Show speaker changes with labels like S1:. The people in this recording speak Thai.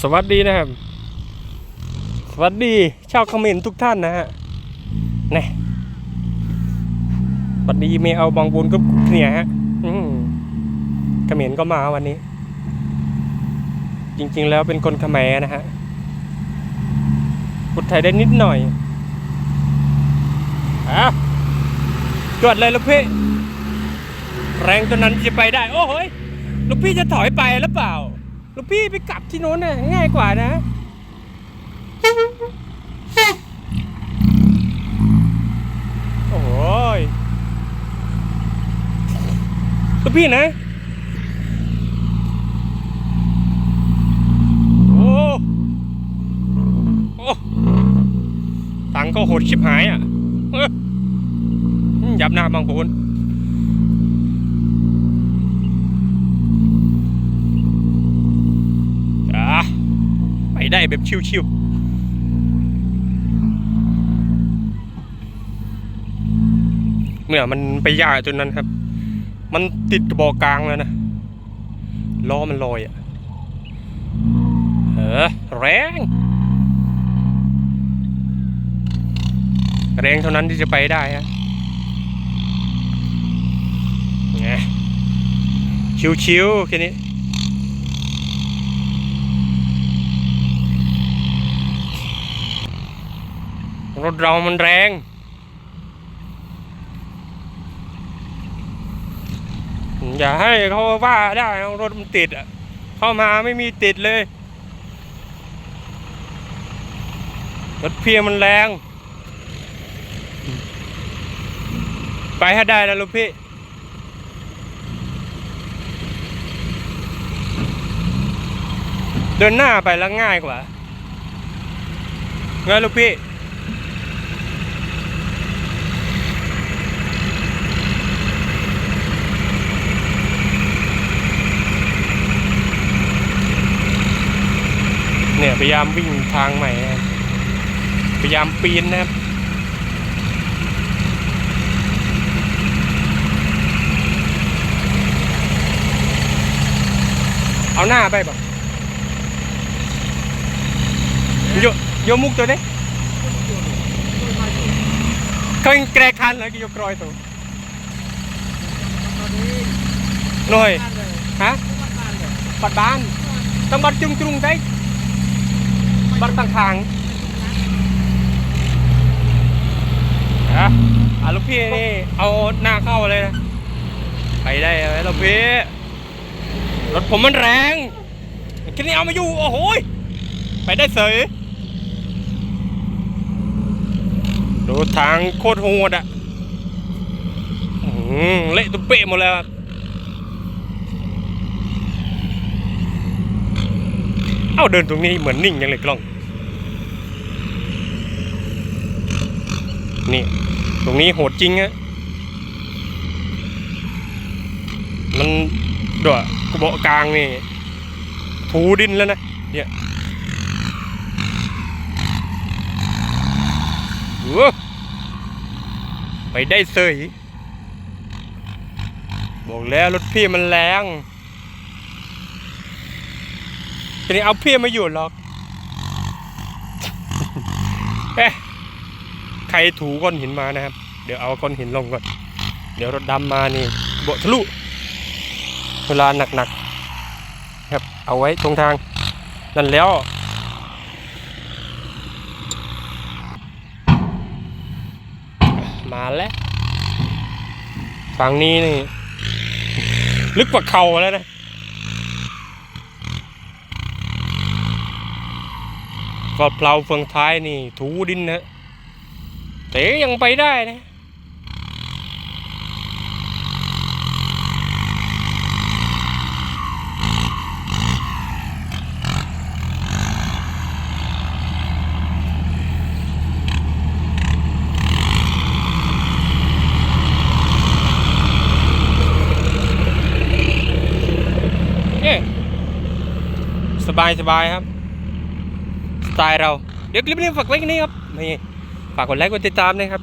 S1: สวัสดีนะครับ สวัสดีชาวคอมเมนต์ทุกท่านนะฮะนี่สวัสดีเมเอาบางบุญก็เนี่ยฮะอืมเขมรก็มาวันนี้ จริง ๆ แล้วเป็นคนเขมนะฮะพูดไทยได้นิดหน่อยอะจวดเลยลูกพี่ แรงตัวนั้นจะไปได้ โอ้โหลูกพี่จะถอยไปหรือเปล่า ลูกพี่ไปกลับที่โน้นน่ะง่ายกว่านะโอ้ยลูกพี่นะโอ้โอ้ตังค์ก็โหดชิบหายอะยับหน้าบางคน อะ ได้แบบชิวๆเมื่อมันไปยากจนนั้นครับ มันติดกระบอกกลางแล้วนะ ล้อมันลอยอะ เออแรง แรงเท่านั้นที่จะไปได้ฮะไงชิวๆแค่นี้ ถเรามันแรง อย่าให้เขาว่าได้รถมันติดอะเข้ามาไม่มีติดเลย รถเพียมันแรง ไปให้ได้แล้วลูกพี่เดินหน้าไปแล้วง่ายกว่าไงลูกพี่ พยายามวิ่งทางใหม่นะครับพยายามปีนนะครับเอาหน้าไปป่ะโยโยมุกตัวนี้เคยแกรคันแล้วก็โยกรอยตัวหน่อยฮะปัดบ้านต้องบัดจุงจุงได้บัด ต่างทางอะอะลูกพี่นี่เอาหน้าเข้าเลยนะไปได้ไหมลูกพี่รถผมมันแรงแค่นี้เอามาอยู่ โอ้โหไปได้เสยดูทางโคตรโหดอะเละตุ้มเป๊ะหมดแล้วอะ เอ้าเดินตรงนี้เหมือนนิ่งยังเลยกล้อง นี่ ตรงนี้โหดจริงฮะมันด้วยกระบอกกลางนี่ถูดินแล้วนะเนี่ยโอ้ไปได้เสยบอกแล้วรถพี่มันแรง ทีนี้เอาพี่มาอยู่หรอกเอ๊ะใครถูก้อนหินมานะครับ เดี๋ยวเอาก้อนหินลงก่อน เดี๋ยวรถดำมานี่โบทะลุ เวลาหนักๆครับ เอาไว้ตรงทาง นั่นแล้วมาแล้วฝั่งนี้นี่ ลึกกว่าเข่าแล้วนะ ก็เพลาเฟืองท้ายนี่ ถูดินนะแต่ยังไปได้นะเย้สบายสบายครับ สไตล์เรา เดี๋ยวคลิปนี้ฝากไว้แค่นี้ครับนี่ฝากกดไลค์กดติดตามนะครับ